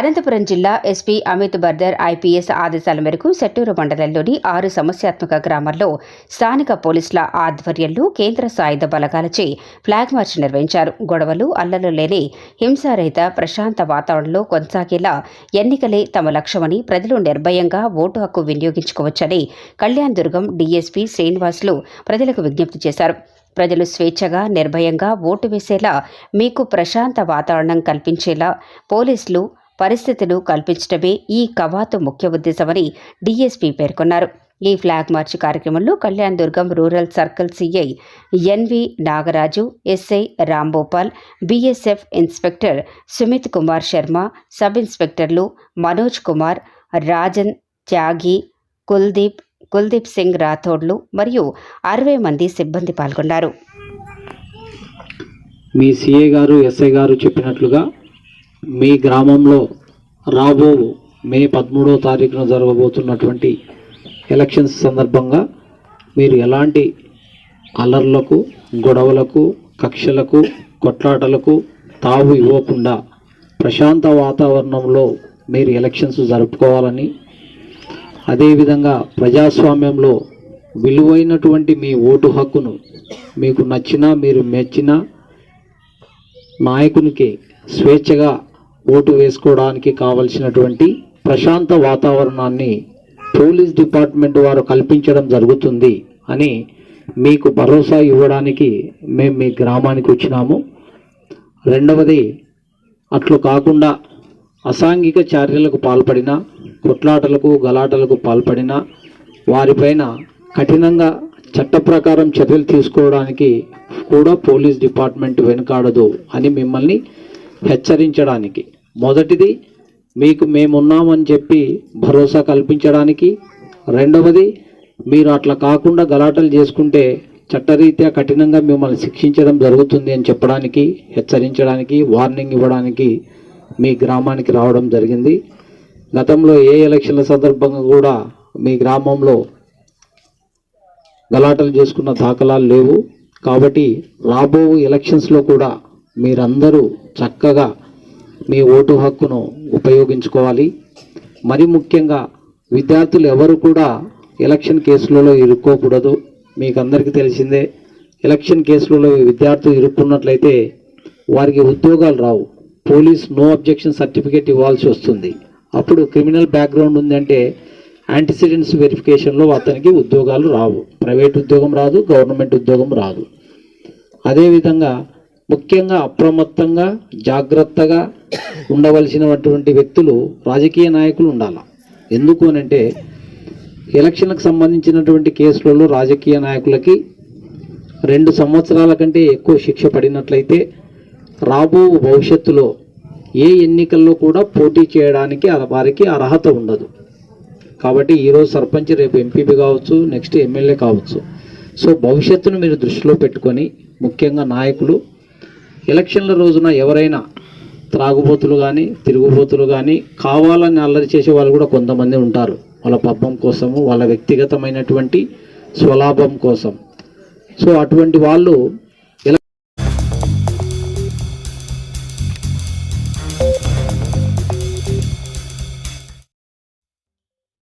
అనంతపురం జిల్లా SP Amit Bardar IPS ఆదేశాల మేరకు సెట్టూరు మండలంలోని ఆరు సమస్యాత్మక గ్రామాల్లో స్థానిక పోలీసుల ఆధ్వర్యంలో కేంద్ర సాయుధ బలగాలచే ఫ్లాగ్ మార్చ్ నిర్వహించారు. గొడవలు అల్లలు లేని హింసారహిత ప్రశాంత వాతావరణంలో కొనసాగేలా ఎన్నికలే తమ లక్ష్యమని ప్రజలు నిర్భయంగా ఓటు హక్కు వినియోగించుకోవచ్చని కళ్యాణ్ దుర్గం డీఎస్పీ శ్రీనివాసులు ప్రజలకు విజ్ఞప్తి చేశారు. ప్రజలు స్వేచ్ఛగా నిర్భయంగా ఓటు వేసేలా మీకు ప్రశాంత వాతావరణం కల్పించేలా పోలీసులు పరిస్థితులు కల్పించడమే ఈ కవాతు ముఖ్య ఉద్దేశమని డీఎస్పీ పేర్కొన్నారు. ఈ ఫ్లాగ్ మార్చ్ కార్యక్రమంలో Kalyan Durgam rural circle CI NV Nagaraju SI Rambhopal BSF inspector Sumit Kumar Sharma sub ఇన్స్పెక్టర్లు Manoj Kumar Rajan Tyagi Kuldeep Kuldeep Singh రాథోడ్లు మరియు అరవై మంది సిబ్బంది పాల్గొన్నారు. మీ సిఏ గారు ఎస్ఐ గారు చెప్పినట్లుగా మీ గ్రామంలో రాబో మే పదమూడవ తారీఖున జరగబోతున్నటువంటి ఎలక్షన్స్ సందర్భంగా మీరు ఎలాంటి అల్లర్లకు గొడవలకు కక్షలకు కొట్లాటలకు తావు ఇవ్వకుండా ప్రశాంత వాతావరణంలో మీరు ఎలక్షన్స్ జరుపుకోవాలని అదేవిధంగా ప్రజాస్వామ్యంలో విలువైనటువంటి మీ ఓటు హక్కును మీకు నచ్చినా మీరు మెచ్చిన నాయకునికి స్వేచ్ఛగా ఓటు వేసుకోవడానికి కావలసినటువంటి ప్రశాంత వాతావరణాన్ని పోలీస్ డిపార్ట్మెంట్ వారు కల్పించడం జరుగుతుంది అని మీకు భరోసా ఇవ్వడానికి మేము మీ గ్రామానికి వచ్చినాము. రెండవది అట్లు కాకుండా అసాంఘిక చర్యలకు పాల్పడిన కొట్లాటలకు గలాటలకు పాల్పడిన వారిపైన కఠినంగా చట్ట ప్రకారం చర్యలు తీసుకోవడానికి కూడా పోలీస్ డిపార్ట్మెంట్ వెనుకాడదు అని మిమ్మల్ని హెచ్చరించడానికి. మొదటిది మీకు మేమున్నామని చెప్పి భరోసా కల్పించడానికి. రెండవది మీరు అట్లా కాకుండా గలాటలు చేసుకుంటే చట్టరీత్యా కఠినంగా మిమ్మల్ని శిక్షించడం జరుగుతుంది అని చెప్పడానికి హెచ్చరించడానికి వార్నింగ్ ఇవ్వడానికి మీ గ్రామానికి రావడం జరిగింది. గతంలో ఏ ఎలక్షన్ల సందర్భంగా కూడా మీ గ్రామంలో గలాటలు చేసుకున్న దాఖలాలు లేవు. కాబట్టి రాబో ఎలక్షన్స్లో కూడా మీరందరూ చక్కగా మీ ఓటు హక్కును ఉపయోగించుకోవాలి. మరి ముఖ్యంగా విద్యార్థులు ఎవరు కూడా ఎలక్షన్ కేసులలో ఇరుక్కోకూడదు. మీకు అందరికీ తెలిసిందే ఎలక్షన్ కేసులలో విద్యార్థులు ఇరుక్కున్నట్లయితే వారికి ఉద్యోగాలు రావు. పోలీస్ నో అబ్జెక్షన్ సర్టిఫికేట్ ఇవ్వాల్సి వస్తుంది. అప్పుడు క్రిమినల్ బ్యాక్గ్రౌండ్ ఉందంటే యాంటిసిడెంట్స్ వెరిఫికేషన్లో అతనికి ఉద్యోగాలు రావు. ప్రైవేట్ ఉద్యోగం రాదు గవర్నమెంట్ ఉద్యోగం రాదు. అదేవిధంగా ముఖ్యంగా అప్రమత్తంగా జాగ్రత్తగా ఉండవలసినటువంటి వ్యక్తులు రాజకీయ నాయకులు ఉండాలి. ఎందుకు అనంటే ఎలక్షన్లకు సంబంధించినటువంటి కేసులలో రాజకీయ నాయకులకి రెండు సంవత్సరాల కంటే ఎక్కువ శిక్ష పడినట్లయితే రాబో భవిష్యత్తులో ఏ ఎన్నికల్లో కూడా పోటీ చేయడానికి వారికి అర్హత ఉండదు. కాబట్టి ఈరోజు సర్పంచ్ రేపు ఎంపీపీ కావచ్చు నెక్స్ట్ ఎమ్మెల్యే కావచ్చు. సో భవిష్యత్తును మీరు దృష్టిలో పెట్టుకొని ముఖ్యంగా నాయకులు ఎలక్షన్ల రోజున ఎవరైనా త్రాగుబోతులు కానీ తిరుగుబోతులు కానీ కావాలని అల్లరి చేసే వాళ్ళు కూడా కొంతమంది ఉంటారు. వాళ్ళ పబ్బం కోసము వాళ్ళ వ్యక్తిగతమైనటువంటి స్వలాభం కోసం. సో అటువంటి వాళ్ళు